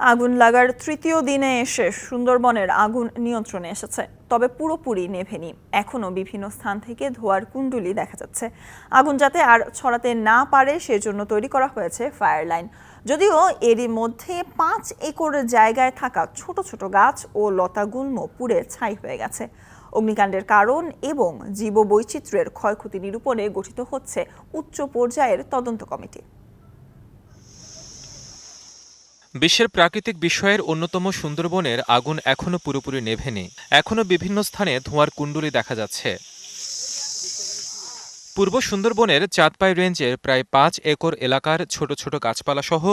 আগুন লাগার তৃতীয় দিনে এসে সুন্দরবনের আগুন নিয়ন্ত্রণে এসেছে, তবে পুরোপুরি নেভেনি। এখনও বিভিন্ন স্থান থেকে ধোয়ার কুণ্ডুলি দেখা যাচ্ছে। আগুন যাতে আর ছড়াতে না পারে, সেজন্য তৈরি করা হয়েছে ফায়ার লাইন। যদিও এরই মধ্যে পাঁচ একর জায়গায় থাকা ছোট ছোট গাছ ও লতাগুল্ম পুড়ে ছাই হয়ে গেছে। অগ্নিকাণ্ডের কারণ এবং জীববৈচিত্র্যের ক্ষয়ক্ষতি নিরূপণে গঠিত হচ্ছে উচ্চ পর্যায়ের তদন্ত কমিটি। বিশ্বের প্রাকৃতিক বিষয়ের অন্যতম সুন্দরবনের আগুন এখনও পুরোপুরি নেভেনি। এখনও বিভিন্ন স্থানে ধোঁয়ার কুণ্ডলি দেখা যাচ্ছে। পূর্ব সুন্দরবনের চাঁদপাই রেঞ্জের প্রায় পাঁচ একর এলাকার ছোট ছোট গাছপালা সহ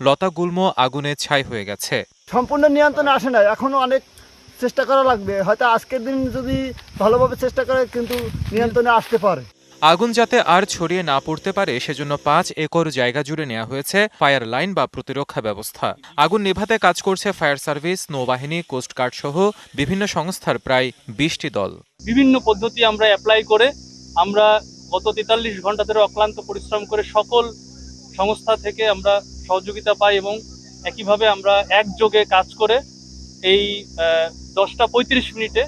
লতাগুল্ম আগুনে ছাই হয়ে গেছে। সম্পূর্ণ নিয়ন্ত্রণে আসে না এখনও অনেক চেষ্টা করা লাগবে। হয়তো আজকের দিন যদি ভালোভাবে চেষ্টা করে, কিন্তু নিয়ন্ত্রণে আসতে পারে। আগুন যাতে আর ছড়িয়ে না পড়তে পারে, সেজন্য পাঁচ একর জায়গা জুড়ে নেওয়া হয়েছে ফায়ার লাইন বা প্রতিরক্ষা ব্যবস্থা। আগুন নেভাতে কাজ করছে ফায়ার সার্ভিস, নৌবাহিনী কোস্টগার্ড সহ বিভিন্ন সংস্থার প্রায় বিশটি দল। বিভিন্ন পদ্ধতি আমরা অ্যাপ্লাই করে আমরা গত তেতাল্লিশ ঘণ্টা ধরে অক্লান্ত পরিশ্রম করে সকল সংস্থা থেকে আমরা সহযোগিতা পাই এবং একইভাবে আমরা একযোগে কাজ করে এই দশটা পঁয়ত্রিশ মিনিটে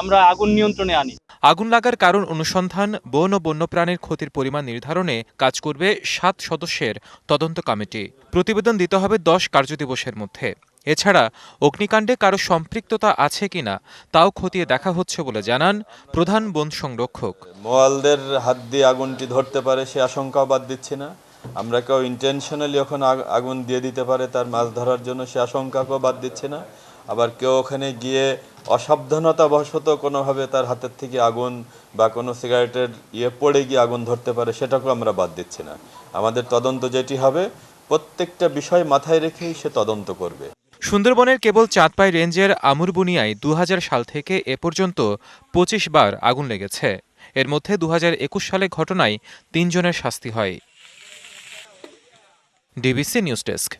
আমরা আগুন নিয়ন্ত্রণে আনি। আগুন লাগার কারণ অনুসন্ধান বন ও বন্যপ্রাণীর ক্ষতির পরিমাণ নির্ধারণে কাজ করবে সাত সদস্যের তদন্ত কমিটি। প্রতিবেদন দিতে হবে দশ কার্যদিবসের মধ্যে। এছাড়া অগ্নিকাণ্ডে কারও সম্পৃক্ততা আছে কিনা তাও খতিয়ে দেখা হচ্ছে বলে জানান প্রধান বন সংরক্ষক। মোয়ালদের হাত দিয়ে আগুনটি ধরতে পারে সে আশঙ্কাও বাদ দিচ্ছি না। আমরা কেউ ইন্টেনশনালি ওখানে আগুন দিয়ে দিতে পারে তার মাছ ধরার জন্য সে আশঙ্কাকেও বাদ দিচ্ছে না। আবার কেউ ওখানে গিয়ে অসাবধানতা বশত কোনোভাবে তার হাতের থেকে আগুন বা কোনো সিগারেটের ইয়ে পড়ে গিয়ে আগুন ধরতে পারে, সেটাকেও আমরা বাদ দিচ্ছি না। আমাদের তদন্ত যেটি হবে, প্রত্যেকটা বিষয় মাথায় রেখেই সে তদন্ত করবে। সুন্দরবনের কেবল চাঁদপাই রেঞ্জের আমুরবুনিয়ায় দু হাজার সাল থেকে এ পর্যন্ত পঁচিশ বার আগুন লেগেছে। এর মধ্যে দু হাজার একুশ সালে ঘটনায় তিনজনের শাস্তি হয়। DBC news desk.